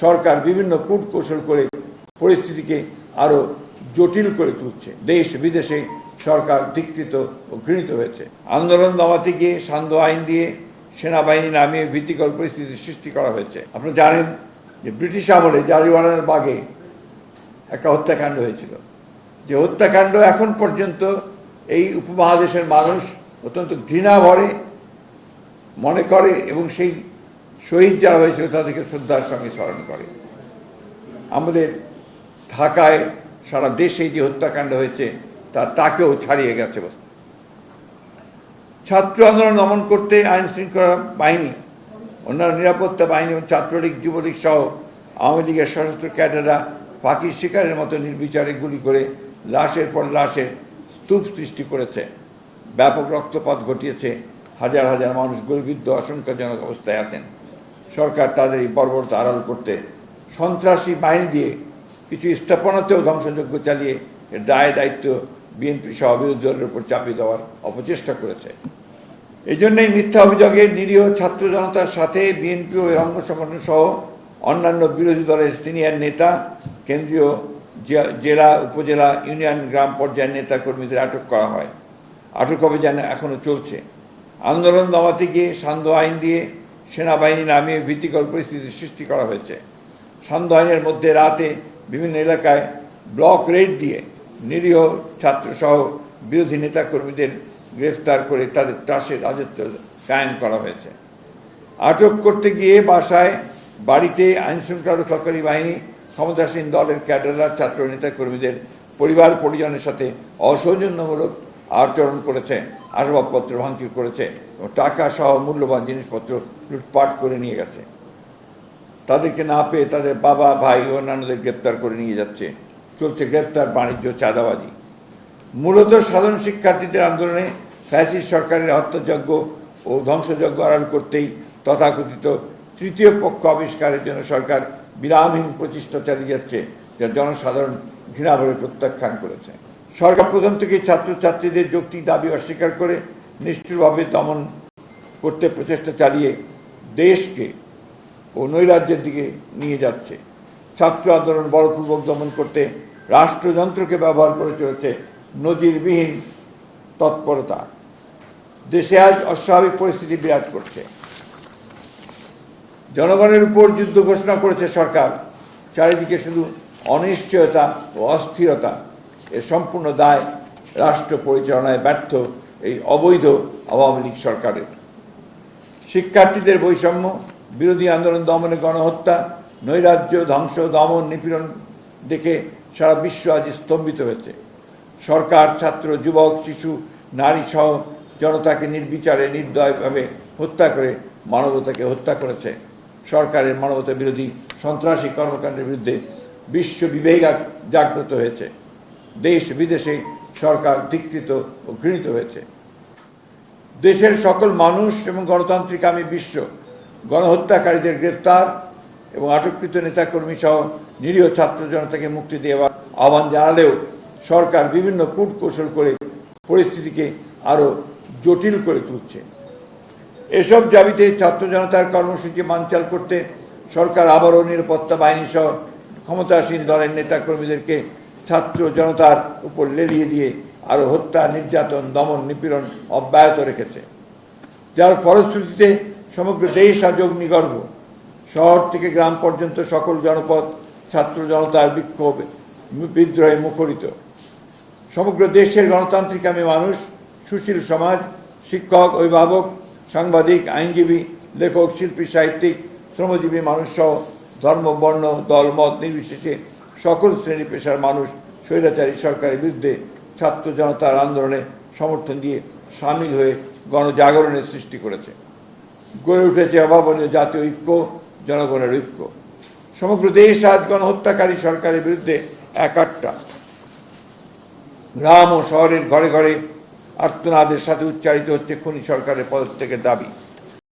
সরকার বিভিন্ন কূট কৌশল করে পরিস্থিতিকে আরও জটিল করে তুলছে। দেশ বিদেশে সরকার ধিকৃত ও ঘৃণিত হয়েছে। আন্দোলন দমাতে গিয়ে সান্ধ্য আইন দিয়ে সেনাবাহিনী নামিয়ে ভীতিকর পরিস্থিতি সৃষ্টি করা হয়েছে। আপনি জানেন যে ব্রিটিশ আমলে জারিওয়ালার বাগে একটা হত্যাকাণ্ড হয়েছিল। যে হত্যাকাণ্ড এখন পর্যন্ত এই উপমহাদেশের মানুষ অত্যন্ত ঘৃণা ভরে, মনে করে এবং সেই শহীদ যারা হয়েছিল তাদেরকে শ্রদ্ধার সঙ্গে স্মরণ করে। আমাদের ঢাকায় সারা দেশে যে হত্যাকাণ্ড হয়েছে, তা তাকেও ছাড়িয়ে গেছে। ছাত্র আন্দোলন দমন করতে আইন শৃঙ্খলা বাহিনী, অন্যান্য নিরাপত্তা বাহিনী এবং ছাত্রলীগ, যুবলীগ সহ আওয়ামী লীগের সশস্ত্র ক্যাডাররা পাখির শিকারের মতো নির্বিচারে গুলি করে লাশের পর লাশের স্তূপ সৃষ্টি করেছে। ব্যাপক রক্তপাত ঘটিয়েছে। হাজার হাজার মানুষ গুলিবিদ্ধ আশঙ্কাজনক অবস্থায় আছেন। সরকার তাদের এই বর্বরতা আড়াল করতে সন্ত্রাসী বাহিনী দিয়ে কিছু স্থাপনাতেও ধ্বংসযজ্ঞ চালিয়ে এর দায় দায়িত্ব বিএনপি সহ বিরোধী দলের উপর চাপিয়ে দেওয়ার অপচেষ্টা করেছে। এই জন্যই মিথ্যা অভিযোগে নিরীহ ছাত্র জনতার সাথে বিএনপি ও অঙ্গ সংগঠন সহ অন্যান্য বিরোধী দলের সিনিয়র নেতা, কেন্দ্রীয় জেলা উপজেলা, ইউনিয়ন, গ্রাম পর্যায়ের নেতা কর্মীদের আটক করা হয়। আটক অভিযান এখনও চলছে। আন্দোলন দমাতে গিয়ে সান্ধ্য আইন দিয়ে সেনাবাহিনী নামিয়ে ভীতিকর পরিস্থিতি সৃষ্টি করা হয়েছে। আইনের মধ্যে রাতে বিভিন্ন এলাকায় ব্লক রেড দিয়ে নিরীহ ছাত্রসহ বিরোধী নেতাকর্মীদের গ্রেফতার করে তাদের ত্রাসের রাজত্ব কায়েম করা হয়েছে। আটক করতে গিয়ে বাসায় বাড়িতে আইন শৃঙ্খলা রক্ষাকারী বাহিনী, ক্ষমতাসীন দলের ক্যাডাররা, ছাত্র নেতাকর্মীদের পরিবার পরিজনের সাথে অসৌজন্যমূলক আচরণ করেছে। আসবাবপত্র ভাঙচুর করেছে টাকা সহ মূল্যবান জিনিসপত্র লুটপাট করে নিয়ে গেছে। তাদেরকে না পেয়ে তাদের বাবা, ভাই অন্যান্যদের গ্রেপ্তার করে নিয়ে যাচ্ছে। চলছে গ্রেপ্তার বাণিজ্য চাঁদাবাজি। মূলত সাধারণ শিক্ষার্থীদের আন্দোলনে ফ্যাসিস্ট সরকারের হত্যাযজ্ঞ ও ধ্বংসযজ্ঞ আড়াল করতেই তথাকথিত তৃতীয় পক্ষ আবিষ্কারের জন্য সরকার বিরামহীন প্রচেষ্টা চালিয়ে যাচ্ছে, যা জনসাধারণ ঘৃণাভরে প্রত্যাখ্যান করেছে। সরকার প্রথম থেকে ছাত্রছাত্রীদের যৌক্তিক দাবি অস্বীকার করে নিষ্ঠুরভাবে দমন করতে প্রচেষ্টা চালিয়ে দেশকে ও নৈরাজ্যের দিকে নিয়ে যাচ্ছে। ছাত্র আন্দোলন বলপূর্বক দমন করতে রাষ্ট্রযন্ত্রকে ব্যবহার করে চলেছে নজিরবিহীন তৎপরতা। দেশে আজ অস্বাভাবিক পরিস্থিতি বিরাজ করছে। জনগণের উপর যুদ্ধ ঘোষণা করেছে সরকার। চারিদিকে শুধু অনিশ্চয়তা ও অস্থিরতা। এর সম্পূর্ণ দায় রাষ্ট্র পরিচালনায় ব্যর্থ এই অবৈধ আওয়ামী লীগ সরকারের। শিক্ষার্থীদের বৈষম্য, বিরোধী আন্দোলন, দমনে গণহত্যা, নৈরাজ্য, ধ্বংস, দমন, নিপীড়ন দেখে সারা বিশ্ব আজ স্তম্ভিত হয়েছে। সরকার, ছাত্র, যুবক, শিশু, নারী সহ জনতাকে নির্বিচারে, নির্দয়ভাবে হত্যা করে মানবতাকে হত্যা করেছে। সরকারের মানবতা বিরোধী সন্ত্রাসী কর্মকাণ্ডের বিরুদ্ধে বিশ্ব বিবেক জাগ্রত হয়েছে। দেশ বিদেশে সরকার ধিকৃত ও ঘৃণিত হয়েছে। দেশের সকল মানুষ এবং গণতান্ত্রিকামী বিশ্ব, গণহত্যাকারীদের গ্রেফতার এবং আটককৃত নেতাকর্মী সহ নিরীহ ছাত্র জনতাকে মুক্তি দেওয়ার আহ্বান জানালেও সরকার বিভিন্ন কূট কৌশল করে পরিস্থিতিকে আরও জটিল করে তুলছে। এসব দাবিতে ছাত্র জনতার কর্মসূচি বানচাল করতে সরকার আবারও নিরাপত্তা বাহিনী সহ ক্ষমতাসীন দলের নেতাকর্মীদেরকে ছাত্র জনতার উপর লেলিয়ে দিয়ে আরও হত্যা, নির্যাতন, দমন, নিপীড়ন অব্যাহত রেখেছে। যার ফলশ্রুতিতে সমগ্র দেশ আজ অগ্নিগর্ভ। শহর থেকে গ্রাম পর্যন্ত সকল জনপদ ছাত্র জনতার বিক্ষোভ, বিদ্রোহে মুখরিত। সমগ্র দেশের গণতান্ত্রিক আমি মানুষ, সুশীল সমাজ, শিক্ষক, অভিভাবক, সাংবাদিক, আইনজীবী, লেখক, শিল্পী, সাহিত্যিক, শ্রমজীবী মানুষ সহ ধর্ম, বর্ণ, দল, মত নির্বিশেষে সকল শ্রেণি পেশার মানুষ স্বৈরাচারী সরকারের বিরুদ্ধে ছাত্র জনতার আন্দোলনে সমর্থন দিয়ে সামিল হয়ে গণজাগরণের সৃষ্টি করেছে। গড়ে উঠেছে অভাবনীয় জাতীয় ঐক্য, জনগণের ঐক্য। সমগ্র দেশ আজ গণহত্যাকারী সরকারের বিরুদ্ধে একাট্টা। গ্রাম ও শহরের ঘরে ঘরে আর্তনাদের সাথে উচ্চারিত হচ্ছে খনি সরকারের পদত্যাগের দাবি।